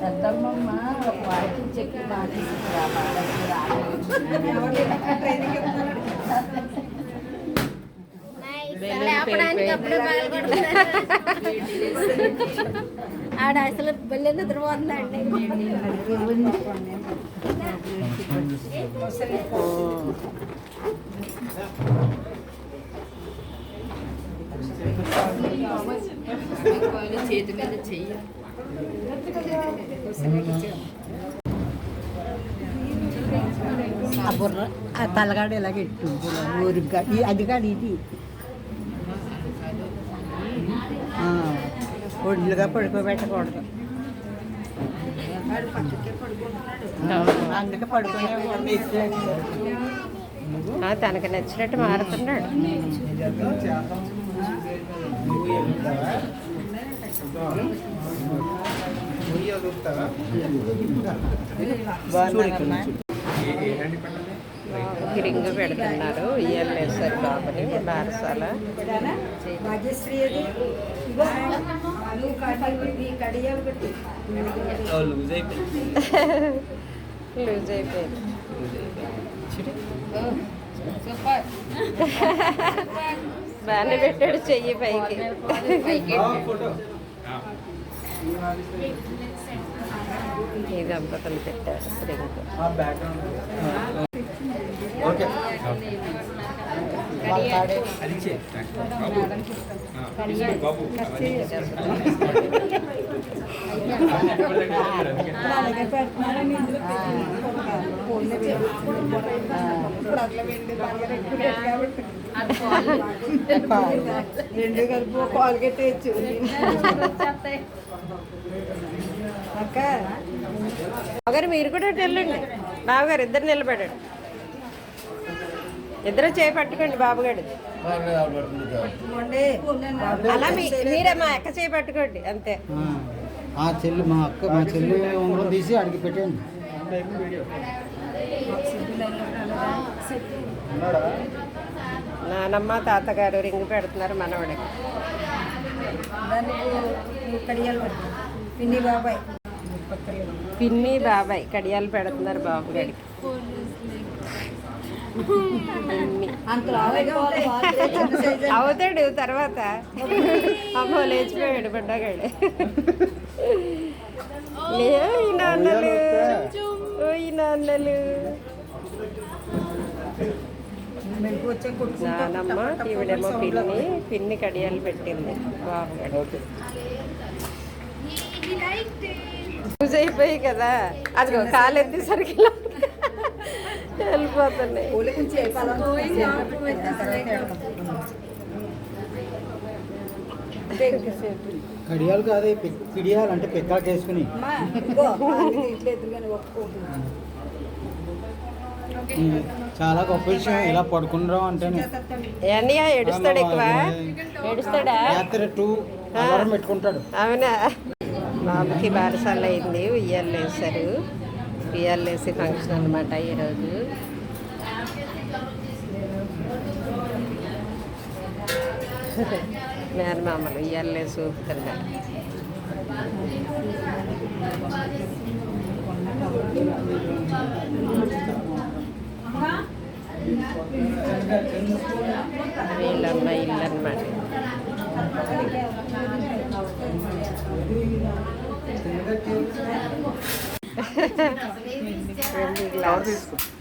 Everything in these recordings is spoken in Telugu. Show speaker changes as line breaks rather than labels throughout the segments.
పెద్దమ్మమ్మ ఒక వాడికి చెప్పి
అప్పుడే ఆడ అసలు బల్లె నిద్రపోతుందండి
చేతి మీద చెయ్యి.
బుర్ర ఆ తలగాడు ఇలాగ ఎట్టు ఊరిగా ఈ- అది కాదు ఇది. ఆ, ఒళ్ళుగా పడుకోబెట్టకూడదు. అందుకే పడుకునే
ఆ, తనకి నచ్చినట్టు మారుతున్నాడు. రింగ్ పెడుతున్నారు వేస్తారు బాబుని బారసాల
లూజ్ అయిపోయింది
బాగానే పెట్టాడు చెయ్యి పైకి. ఈ దంపతులు పెట్టారు రింగ్
ఓకే అది ఇచ్చే
అక్క
బావగారు మీరు కూడా వెళ్ళండి. బావగారు ఇద్దరు నిలబడండి ఇద్దరు చేయి పట్టుకోండి బాబుగాడు. అలా మీరే మా అక్క చేయి పట్టుకోండి అంతే.
ఆ చెల్లి మా అక్క మా చెల్లి ఉంగరం తీసి అడిగి పెట్టండి
నానమ్మ తాతగారు రింగ్ పెడుతున్నారు మనవడికి.
పిన్ని బాబాయ్.
పిన్ని బాబాయ్ కడియాలు పెడుతున్నారు బాబు
గారికి.
అవుతాడు తర్వాత. అమ్మో లేచిపోయాడు బిడ్డగాడు లే ఈ నాన్నలు. ఈ నాన్నలు. నానమ్మ ఈవిడేమో పిన్ని. పిన్ని కడియాలు పెట్టింది బాబు గారు యూజ్ అయిపోయి కదా. అదిగో కాలు ఎత్తేసరికి వెళ్ళిపోతున్నాయి.
కడియాలు కాదు పిడియాలు అంటే పిక్కలకి వేసుకుని చాలా గొప్ప విషయం ఇలా పడుకుంటాం అంటేనే.
అన్నయ్య ఏడుస్తాడు ఎక్కువ? ఏడుస్తాడా?
రాత్రి టూ అలారం పెట్టుకుంటాడు.
అవునా? బాబుకి బారసాల అయింది ఉయ్యాలు వేశారు ఉయ్యాలు వేసి ఫంక్షన్ అనమాట ఈరోజు. మేనమామలు ఉయ్యాలు వేసి ఊపుతున్నారు. వీళ్ళమ్మ ఇల్లు అనమాట రెండు గ్లాస్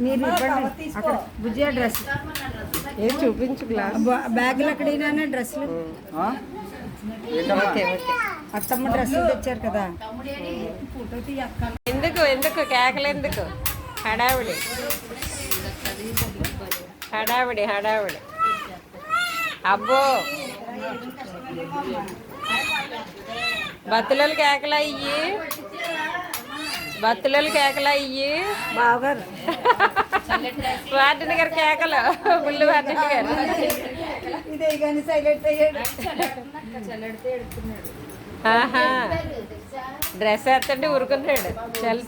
మీరు ఇవ్వండి. అక్కడ బుజ్జియా డ్రెస్.
ఏం చూపించు గ్లాస్?
బ్యాగులు అక్కడైనా డ్రెస్సులు?
Okay okay.
అత్తమ్మ డ్రెస్సులు తెచ్చారు కదా.
ఎందుకు ఎందుకు కేకలు ఎందుకు? హడావిడి. హడావిడి హడావిడి. అబ్బో. బత్తులలు కేకలు అయ్యి. బత్తులలు కేకలు అయ్యి.
బావగారు.
వార్డెన్ గారు కేకలు. బుల్లి వార్డెన్ గారు.
ఇదే కానీ సైలెంట్
ఆహా. డ్రెస్ వేస్తుంటే ఊరుకున్నాడు. చలి.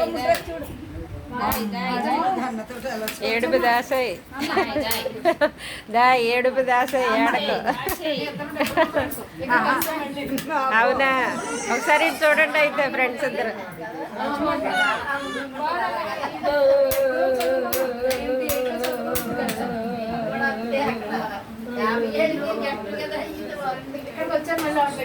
తమ్ముడు డ్రెస్ చూడు.
ఏడుపు దాసోయ్ దా ఏడుపు దాసోయ్ ఏడకు. అవునా? ఒకసారి చూడండి అయితే ఫ్రెండ్స్ ఇద్దరు. వచ్చాను మళ్ళీ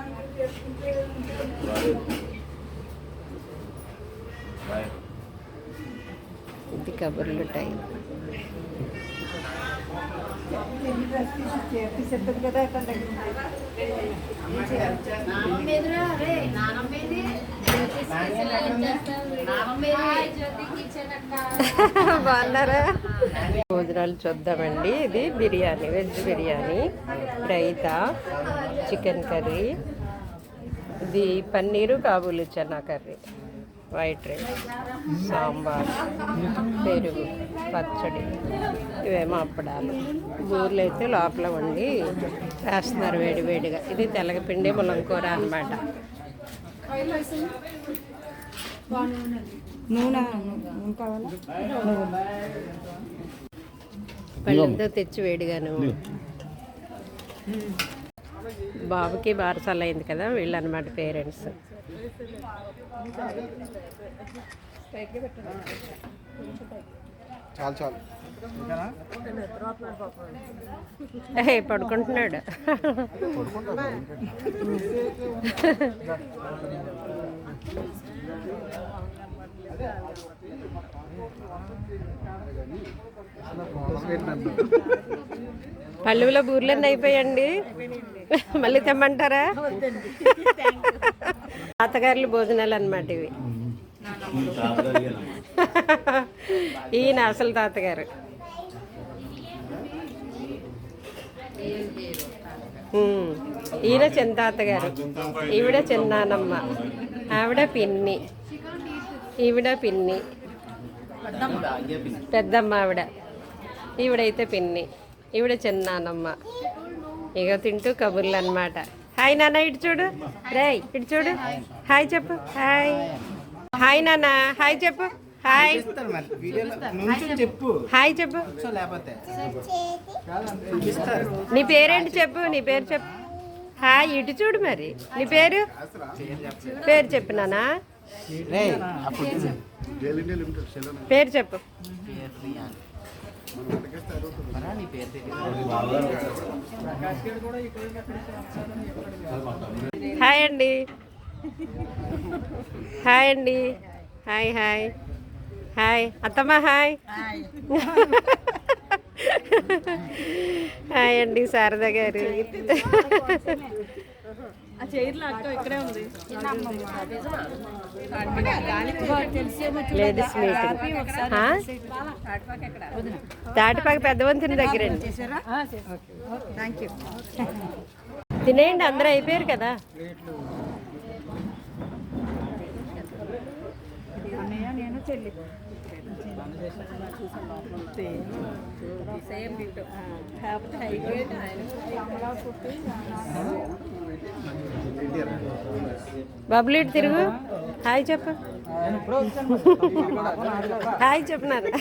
ఇది కబుర్లు టైం. బాగున్నారా? భోజనాలు చూద్దామండి. ఇది biryani veg biryani raita chicken curry. ఇది paneer kabuli chana curry. White rice sambar పెరుగు పచ్చడి ఇవేమో అప్పడాలు. బూర్లు అయితే లోపల వండి వేస్తున్నారు వేడి వేడిగా. ఇది తెల్లగపిండి ములంకూర అన్నమాట.
నూనె
పళ్ళంతా తెచ్చి వేడిగాను. బాబుకి బారసాల అయింది కదా వీళ్ళు అనమాట పేరెంట్స్.
చాలు చాలు.
పడుకుంటున్నాడు. పళ్ళులో బూర్లన్నీ అయిపోయండి మళ్ళీ తెమ్మంటారా? తాతగారులు భోజనాలు అనమాట ఇవి. ఈయన అసలు తాతగారు. ఈయన చిన్న తాతగారు. ఈవిడ చిన్నానమ్మ. ఆవిడ పిన్ని. ఈవిడ పిన్ని. పెద్దమ్మ ఆవిడ. ఈవిడైతే పిన్ని. ఈవిడ చిన్నానమ్మ. ఇక తింటూ కబుర్లు అనమాట హాయ్ నాన్న ఇటు చూడు. రేయ్ ఇటు చూడు. హాయ్ చెప్పు. హాయ్. హాయ్ నాన్న హాయ్ చెప్పు. హాయ్.
చెప్పు.
హాయ్ చెప్పు.
లేకపోతే.
నీ పేరేంటి చెప్పు నీ పేరు చెప్పు. హాయ్ ఇటు చూడు మరి. నీ పేరు? పేరు చెప్పు నానా పేరు చెప్పు. హాయ్ అండి. హాయ్ అండి. Hi hi. హాయ్. అత్తమ్మ హాయ్. హాయ్ అండి శారద గారు. Ladies meeting. ఆ? తాటిపాక పెద్ద వంతుని
యూ
తినేయండి అందరూ అయిపోయారు కదా.
నేను చెల్లి
బబులు ఇటు తిరుగు. హాయ్ చెప్పు. హాయ్ చెప్పినారు.